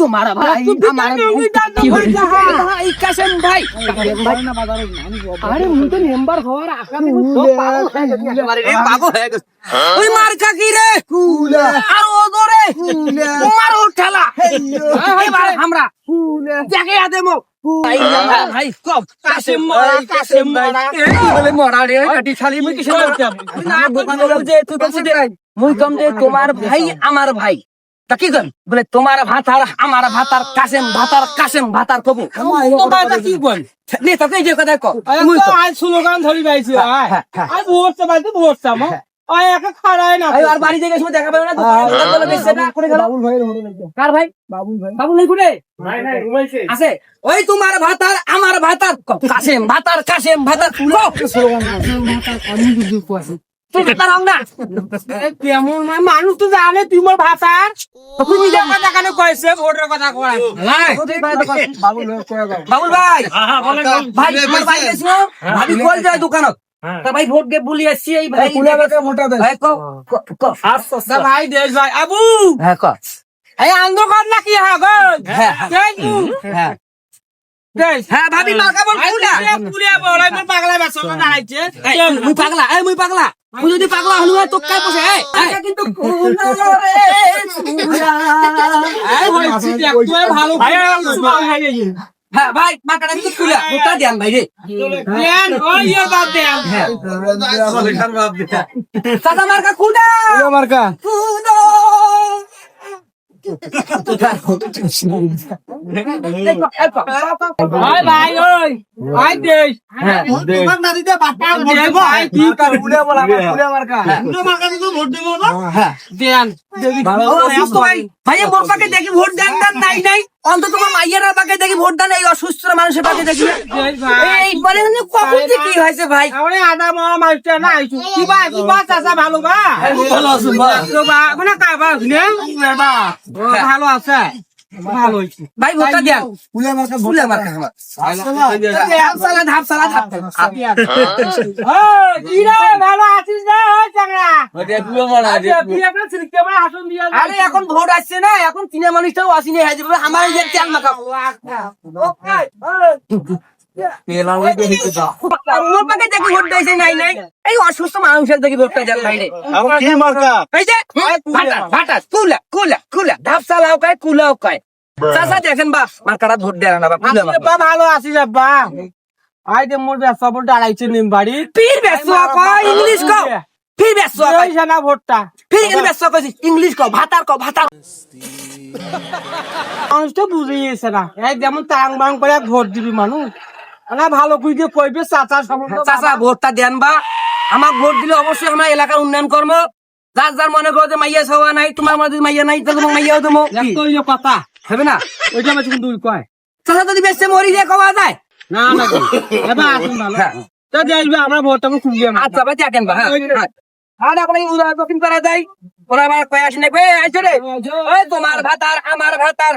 তোমার ভাই আমার ভাই। কাসেম ভাই আরে মুই তো মেম্বার হওয়ার আশা পাগল হয়ে গেছি। রে, পাগল হয়ে গেছি। ওই মার কাকি রে। আর ও দরে তোমার ও ঠেলা। এবার আমরা দেখে আদে মো ভাই ভাই কব কাসেম মরা কাসেম মরা। এই বলে মরা রে? কাটি খালি মুই কিসে করতে না দোকানে যে তুই বলছিস মুই কম যে তোমার ভাই আমার ভাই। তা কি কর বলে তোমার ভাতার আমার ভাতার কাসেম ভাতার কাসেম ভাতার কবু। তোমার কি বল নেতা তুই যে কথা কও মুই কও। আজ স্লোগান ধরি পাইছি হ্যাঁ, হ্যাঁ, হ্যাঁ। আজ ভোটটা পাইছি ভোটটা মো আয় একা খাড়ায় না। এই আর বাড়ি থেকে সময় দেখা পাবে না দোকান বলে বেচছে না। করে গেল কার ভাই? বাবুল ভাই। বাবু নেই কুড়ে নাই নাই ঘুমাইছে আছে। ওই তোমার ভাতার আমার ভাতার ক- কাসেম ভাতার কাসেম ভাতার কও। ভাতার না মানুষ তো জানে তোমার ভাষা। তুমি কথা কেন কইছে ভোটের কথা কয়। বাবুল ভাই ভাই। ভাই ভাবি কল যায় দোকানত। ভাই ভোট গে বলি আসছি এই ভাই ভাই কও ক- ভাই দেশ ভাই আবু। হ্যাঁ ক। এই অন্ধকার নাকি হ্যাঁ গো? হ্যাঁ, হ্যাঁ। ভাবি মার্কা বল কুলা পুরিয়া বড়াই মন পাগলা বাসন দাঁড়াইছে এই, মুই পাগলা এই মুই পাগলা। তুই যদি পাগলা হলু তো কাই বসে এই এই, কিন্তু কুলা রে কুলা। এই হইছি দেখতে ভালো ভাই ভাই হ্যাঁ ভাই মার্কাটা কিন্তু কুলা ভোটটা দেন ভাই রে। দেন ওই বাদ দেন মার্কা কুলা মার্কা। কুলো দেখি ভোট দেন নাই নাই অন্তত মাইয়ারা পাকে দেখি ভোট দেন এই অসুস্থ মানুষের পাকে দেখি দেশ ভাই এই মানে কখন যে কি হয়েছে ভাই আদা মামা মাস্টার না কি বা কি চাচা ভালো বা ভালো আছেন। বা ভালো আছে ভাই ভোটটা দেন। ফুলে মার্কা আমার ধাপ সালা ধাপ সালা ধাপ ও কি ভালো আছিস না ওই চাংড়া তুই একটা সিরিকে বা হাসন দিয়া আরে এখন ভোট আসছে না এখন তিনে মানুষটাও আসিনি হয়ে যাবে আমার যে তেল মাখা ভোট দিয়েছে নাই নাই। এই অসুস্থ মানুষের দেখি ভোটটা দেন নাই রে এই যে ভাটা ভাটা কুলা কুলা কুলা ধাপ সালাও কায় কুলাও কায় চাচা দেখেন বা মার্কাটা ভোট দেন না বা কুলা আপনি বা ভালো আছিস আব্বা। আই দে মোর ব্যবসা বড় দাঁড়াইছে নিম বাড়ি। ফির কয়? ইংলিশ কও। ফির জানা ভোটটা। ফির কেন ইংলিশ কও ভাতার কও ভাতার। মানুষ তো বুঝিয়েছে না। এই যেমন তাং বাং করে ভোট দিবি মানুষ। না ভালো কই দিয়ে কইবে চাচা সম্বন্ধে চাচা ভোটটা দেন বা। আমার ভোট দিলে অবশ্যই আমার এলাকার উন্নয়ন কর্ম যার যার মনে করো যে মাইয়া সওয়া নাই তোমার মনে যদি মাইয়া নাই তাহলে মাইয়াও দেবো। কথা? হবে না? ওইটা আমার কিন্তু কয়। চাচা যদি বেশি মরি দিয়ে কমা যায়। না না এবার আসুন ভালো হ্যাঁ। তো দেখবে আমরা ভোটটা খুঁজে আচ্ছা ভাই দেখেন বা হ্যাঁ। আর এখন উদাহরণ দক্ষিণ করা যায়। ওরা আবার কয়ে আসেন দেখবে আইসো রে ওই তোমার ভাতার আমার ভাতার